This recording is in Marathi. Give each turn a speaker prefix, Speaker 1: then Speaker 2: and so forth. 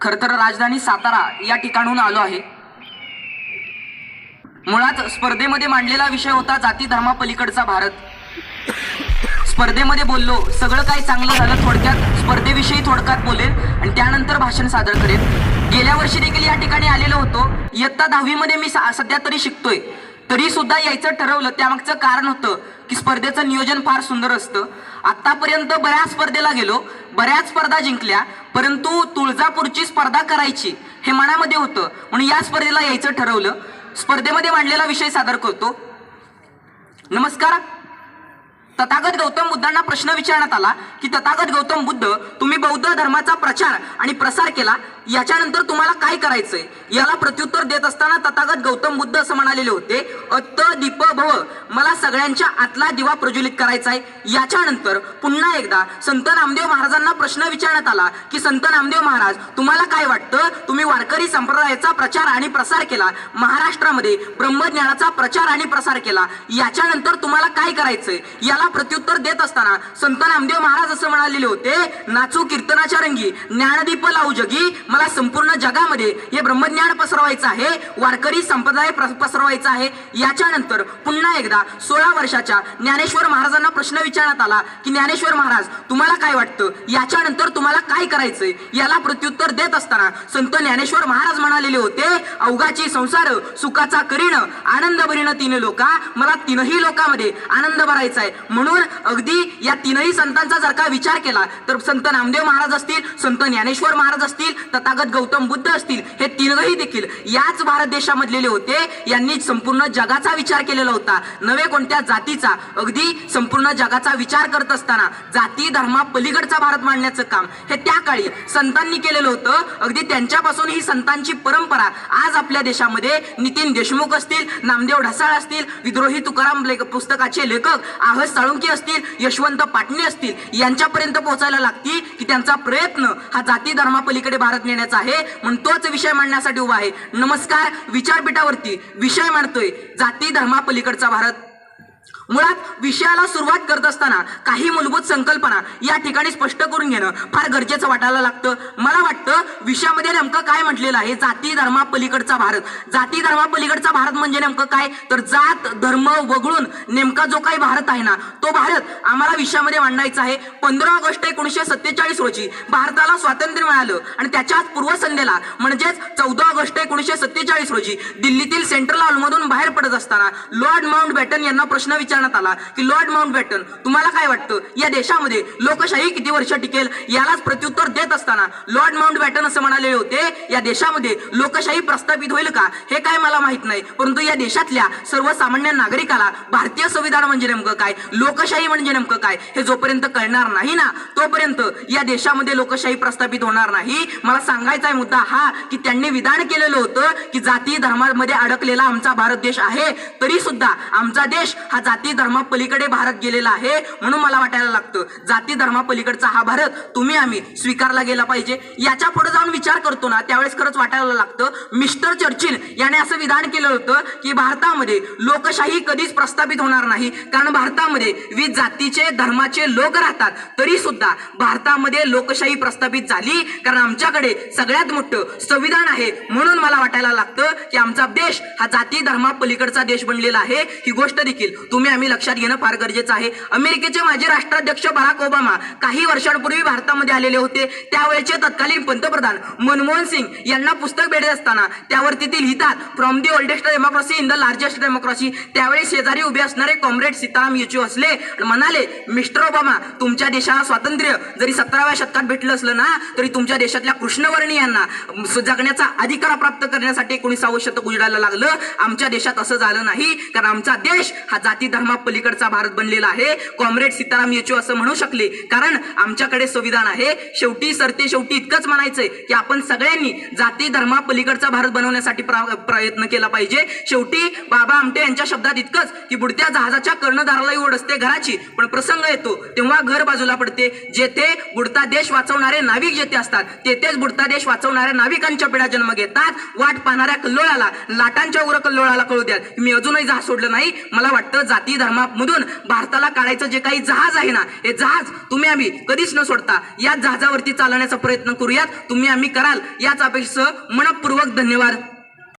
Speaker 1: खर तर राजधानी सातारा या ठिकाणहून आलो आहे. मुळात स्पर्धेमध्ये मांडलेला विषय होता जाती धर्मापलीकडचा भारत. स्पर्धेमध्ये बोललो सगळं काही चांगलं झालं थोडक्यात स्पर्धेविषयी थोडक्यात बोलेल आणि त्यानंतर भाषण सादर करेन गेल्या वर्षी देखील या ठिकाणी आलेलो होतो. इयत्ता दहावीमध्ये मी सध्या तरी शिकतोय. तरी सुद्धा यायचं ठरवलं. त्यामागचं कारण होतं की स्पर्धेचं नियोजन फार सुंदर असतं. आतापर्यंत बऱ्याच स्पर्धेला गेलो. बऱ्याच स्पर्धा जिंकल्या. परंतु तुळजापूरची स्पर्धा करायची हे मनामध्ये होतं. म्हणून या स्पर्धेला यायचं ठरवलं. स्पर्धेमध्ये मांडलेला विषय सादर करतो. नमस्कार. तथागत गौतम बुद्धांना प्रश्न विचारण्यात आला की तथागत गौतम बुद्ध तुम्ही बौद्ध धर्माचा प्रचार आणि प्रसार केला याच्यानंतर तुम्हाला काय करायचंय? याला प्रत्युत्तर देत असताना तथागत गौतम बुद्ध असं म्हणालेले होते अत्त दीप भव मला सगळ्यांच्या आतला दिवा प्रज्वलित करायचा आहे याच्यानंतर पुन्हा एकदा संत नामदेव महाराजांना प्रश्न विचारण्यात आला की संत नामदेव महाराज तुम्हाला काय वाटतं? तुम्ही वारकरी संप्रदायाचा प्रचार आणि प्रसार केला महाराष्ट्रामध्ये ब्रह्मज्ञानाचा प्रचार आणि प्रसार केला याच्यानंतर तुम्हाला काय करायचंय? याला प्रत्युत्तर देत असताना संत नामदेव महाराज असं म्हणालेले होते नाचू कीर्तनाच्या रंगी ज्ञानदीप लावू जगी मला संपूर्ण जगामध्ये हे ब्रह्मज्ञान पसरवायचं आहे वारकरी संप्रदाय पसरवायचा आहे. याच्यानंतर पुन्हा एकदा सोळा वर्षाच्या ज्ञानेश्वर महाराजांना प्रश्न विचारण्यात आला की ज्ञानेश्वर महाराज तुम्हाला काय वाटतं? याच्यानंतर तुम्हाला काय करायचंय? याला प्रत्युत्तर देत असताना संत ज्ञानेश्वर महाराज म्हणालेले होते अवघाची संसार सुखाचा करीण आनंद भरीण तीन लोका मला तीनही लोकांमध्ये आनंद भरायचा आहे. म्हणून अगदी या तीनही संतांचा जर का विचार केला तर संत नामदेव महाराज असतील संत ज्ञानेश्वर महाराज असतील तथागत गौतम बुद्ध असतील हे तिघही देखील याच भारत देशामधलेले होते. यांनी संपूर्ण जगाचा विचार केलेला होता. नवे कोणत्या जातीचा. अगदी संपूर्ण जगाचा विचार करत असताना जाती धर्मा पलीकडचा भारत मांडण्याचं काम हे त्या काळी संतांनी केलेलं होतं. अगदी त्यांच्यापासून ही संतांची परंपरा आज आपल्या देशामध्ये नितीन देशमुख असतील नामदेव ढसाळ असतील विद्रोही तुकाराम लेख- पुस्तकाचे लेखक आहस साळुंकी असतील यशवंत पाटणे असतील यांच्यापर्यंत पोहोचायला लागती की त्यांचा प्रयत्न हा जाती धर्मापलीकडे भारत नेण्याचा आहे. म्हणून तोच विषय मांडण्यासाठी उभा आहे. नमस्कार विचारपीठावरती विषय मांडतोय जाती धर्मापलीकडचा भारत. मुळात विषयाला सुरुवात करत असताना काही मूलभूत संकल्पना या ठिकाणी स्पष्ट करून घेणं फार गरजेचं वाटायला लागतं. मला वाटतं विषयामध्ये नेमकं काय म्हटलेलं आहे? जाती धर्मापलीकडचा भारत. जाती धर्मापलीकडचा भारत म्हणजे नेमकं काय? तर जात धर्म वगळून नेमका जो काही भारत आहे ना तो भारत आम्हाला विषयामध्ये मांडायचा आहे. पंधरा ऑगस्ट एकोणीसशे सत्तेचाळीस रोजी भारताला स्वातंत्र्य मिळालं आणि त्याच्याच पूर्वसंध्येला म्हणजेच चौदा ऑगस्ट एकोणीसशे सत्तेचाळीस रोजी दिल्लीतील सेंट्रल हॉलमधून बाहेर पडत असताना लॉर्ड माउंट बॅटन यांना प्रश्न विचार विचारण्यात आला की लॉर्ड माउंट बॅटन तुम्हाला काय वाटतं? या देशामध्ये लोकशाही किती वर्ष टिकेल यालाच प्रत्युत्तर देत असताना लॉर्ड माउंट बॅटन असं म्हणाले होते या देशामध्ये लोकशाही प्रस्थापित होईल का? हे काय मला माहीत नाही परंतु या देशातल्या सर्वसामान्य नागरिकाला भारतीय संविधान म्हणजे नेमकं काय? लोकशाही म्हणजे नेमकं काय? हे जोपर्यंत कळणार नाही ना तोपर्यंत या देशामध्ये लोकशाही प्रस्थापित होणार नाही. मला सांगायचा आहे मुद्दा हा की त्यांनी विधान केलेलं होतं की जाती धर्मामध्ये अडकलेला आमचा भारत देश आहे तरी सुद्धा आमचा देश हा जाती जाती धर्मापलीकडे भारत गेलेला आहे म्हणून मला वाटायला लागतं. जाती धर्मा पलीकडचा हा भारत तुम्ही आम्ही स्वीकारला गेला पाहिजे. याच्यापुढे जाऊन विचार करतो ना त्यावेळेस खरंच वाटायला लागतं. मिस्टर चर्चिल याने असं विधान केलं होतं की भारतामध्ये लोकशाही कधीच प्रस्थापित होणार नाही. कारण भारतामध्ये विविध जातीचे धर्माचे लोक राहतात. तरी सुद्धा भारतामध्ये लोकशाही प्रस्थापित झाली. कारण आमच्याकडे सगळ्यात मोठं संविधान आहे म्हणून मला वाटायला लागतं की आमचा देश हा जाती धर्मा पलीकडचा देश बनलेला आहे. ही गोष्ट देखील तुम्ही आम्ही लक्षात घेणं फार गरजेचं आहे. अमेरिकेचे माजी राष्ट्राध्यक्ष बराक ओबामा काही वर्षांपूर्वी भारतामध्ये आलेले होते. त्यावेळेचे तत्कालीन पंतप्रधान मनमोहन सिंग यांना पुस्तक भेटत असताना त्यावरती ते लिहितात from the oldest democracy in the largest democracy त्यावेळी शेजारी उभे असणारे कॉम्रेड सीताराम येचू असले म्हणाले मिस्टर ओबामा तुमच्या देशाला स्वातंत्र्य जरी सतराव्या शतकात भेटलं असलं ना तरी तुमच्या देशातल्या कृष्णवर्णीयांना यांना जगण्याचा अधिकार प्राप्त करण्यासाठी एकोणीसावं शतक उजडायला लागलं. आमच्या देशात असं झालं नाही कारण आमचा देश हा जाती धर्म पलीकडचा भारत बनलेला आहे. कॉम्रेड सीताराम येचू असं म्हणू शकले. कारण आमच्याकडे संविधान आहे. शेवटी सरते शेवटी इतकंच म्हणायचंय की आपण सगळ्यांनी जाती धर्मा पलीकडचा भारत बनवण्यासाठी प्रयत्न केला पाहिजे. शेवटी बाबा आमटे यांच्या शब्दात इतकंच की बुडत्या जहाजाच्या कर्णधारालाही ओढ असते घराची. पण प्रसंग येतो. तेव्हा घर बाजूला पडते. जेथे बुडता देश वाचवणारे नाविक जेथे असतात तेथेच बुडता देश वाचवणाऱ्या नाविकांच्या पिढ्या जन्म घेतात. वाट पाहणाऱ्या कल्लोळाला लाटांच्या उर कल्लोळाला कळू द्या मी अजूनही जहाज सोडलं नाही. मला वाटतं जाती धर्मामधून भारताला काढायचं जे काही जहाज आहे ना हे जहाज तुम्ही आम्ही कधीच न सोडता या जहाजावरती चालवण्याचा प्रयत्न करूयात. तुम्ही आम्ही कराल याच अपेक्षेसह मनपूर्वक धन्यवाद.